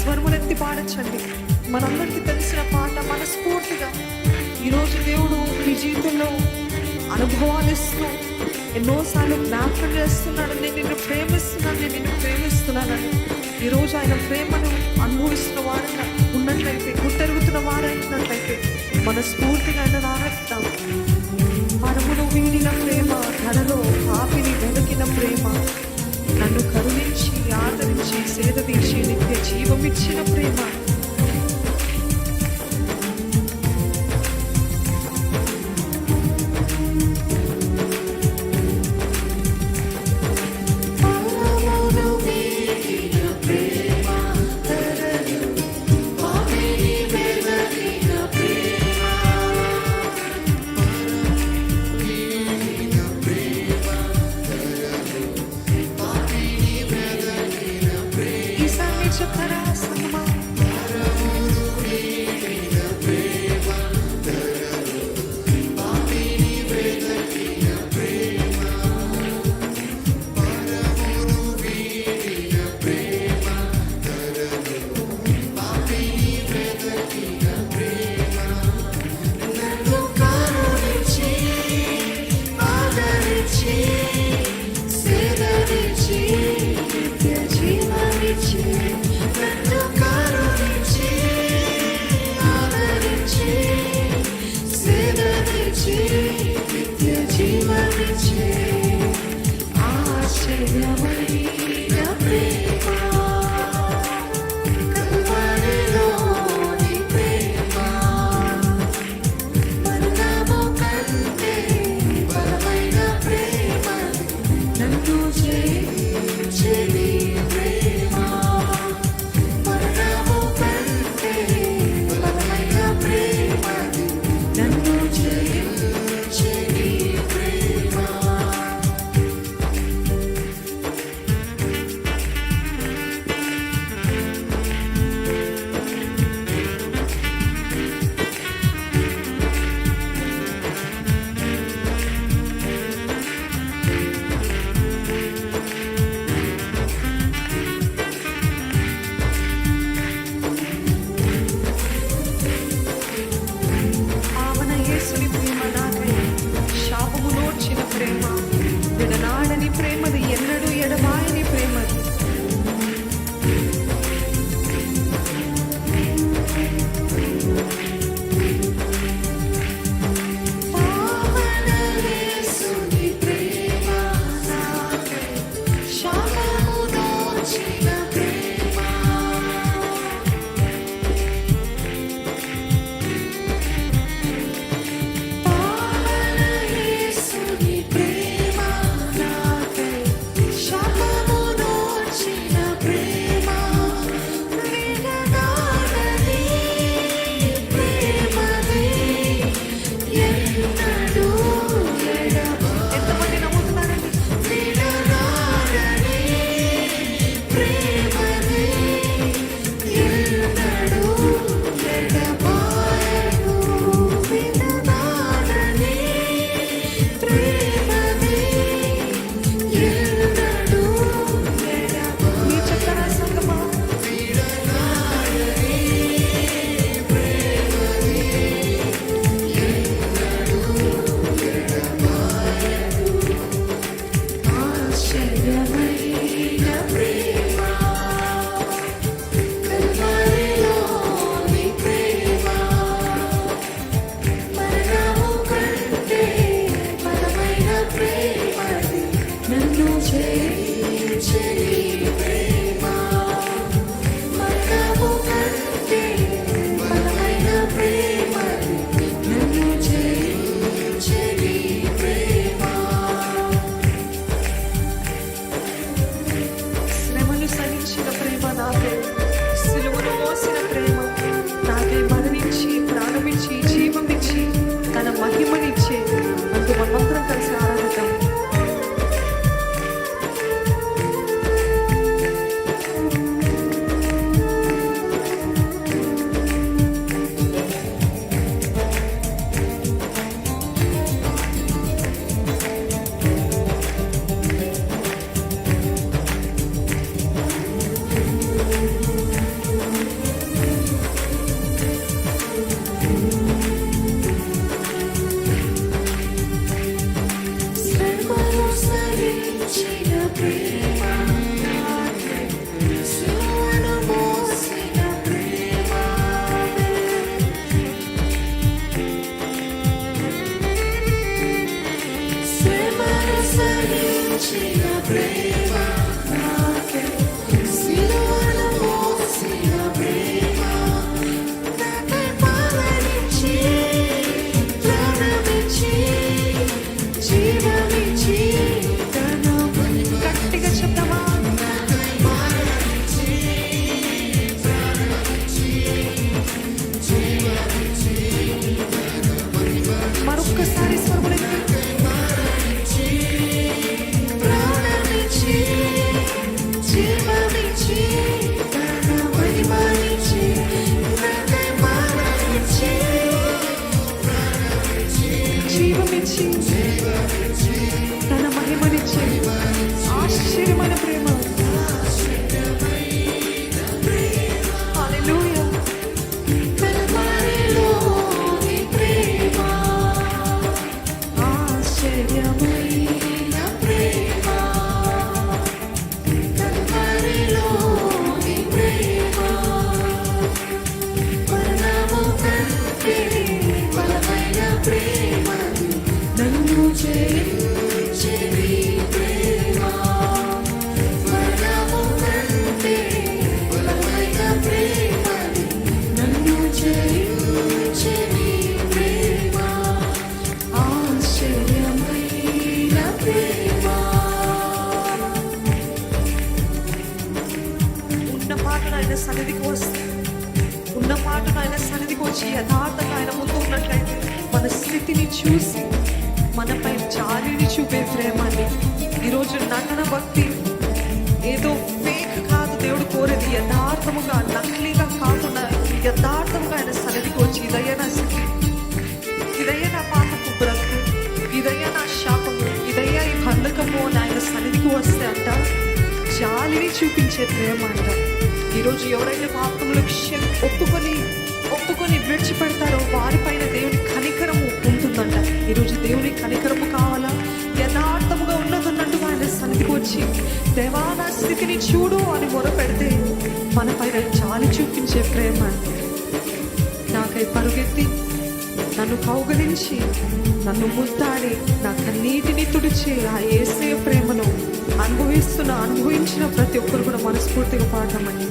స్వరములెత్తి పాడచ్చండి. మనందరికీ తెలిసిన పాట మనస్ఫూర్తిగా. ఈరోజు దేవుడు మీ జీవితంలో అనుభవాలు ఇస్తూ ఎన్నోసార్లు జ్ఞాపకం చేస్తున్నాడు. నేను నిన్ను ప్రేమిస్తున్నాను నేను నిన్ను ప్రేమిస్తున్నానని ఈరోజు ఆయన ప్రేమను అనుభవిస్తున్న వారైనా ఉన్నట్లయితే గుర్తెరుగుతున్న వారైనట్లయితే మనస్ఫూర్తిగా ఆయన ఆరాధిద్దాం మనమును వీడిన ప్రేమ ధనలో పాపిని వెలికిన ప్రేమ. నన్ను కరుణించి ఆదరించి సేద తీర్చి నిత్య జీవమిచ్చిన ప్రేమ. me. cuerpos Take the. నుంచి యథార్థంగా ఆయన ముందు ఉన్నట్లయితే మన స్థితిని చూసి మనపై జాలిని చూపే ప్రేమాన్ని ఈరోజు నటన భక్తి ఏదో ఫేక్ కాదు దేవుడు కోరేది. యథార్థముగా నకిలీగా కాకుండా యథార్థముగా ఆయన సన్నిధికి వచ్చి ఇదయ్యా నా స్థితి. ఇదయ్యా నా పాపపు బ్రతుకు. ఇదయ్యా నా శాపము. ఇదయ్యా ఈ బంధకము అని ఆయన సన్నిధికి వస్తే అంట జాలిని చూపించే ప్రేమ అంట. ఈరోజు ఎవరైతే పాపములు క్షమ ఒప్పుకొని విడిచిపెడతారో వారిపైన దేవుని కనికరము పొందుతుందంట ఈరోజు దేవుని కనికరము కావాలా? యథార్థముగా ఉన్నదన్నట్టు ఆయన సన్నిధికి వచ్చి దేవాలయ స్థితిని చూడు అని మొదలుపెడితే మన పైన చాలి చూపించే ప్రేమ నాకై పరుగెత్తి నన్ను కౌగలించి నన్ను ముద్దాడి నా కన్నీటిని తుడిచి ఆ ఏసే ప్రేమను అనుభవిస్తున్న అనుభవించిన ప్రతి ఒక్కరు కూడా మనస్ఫూర్తిగా పాడమని.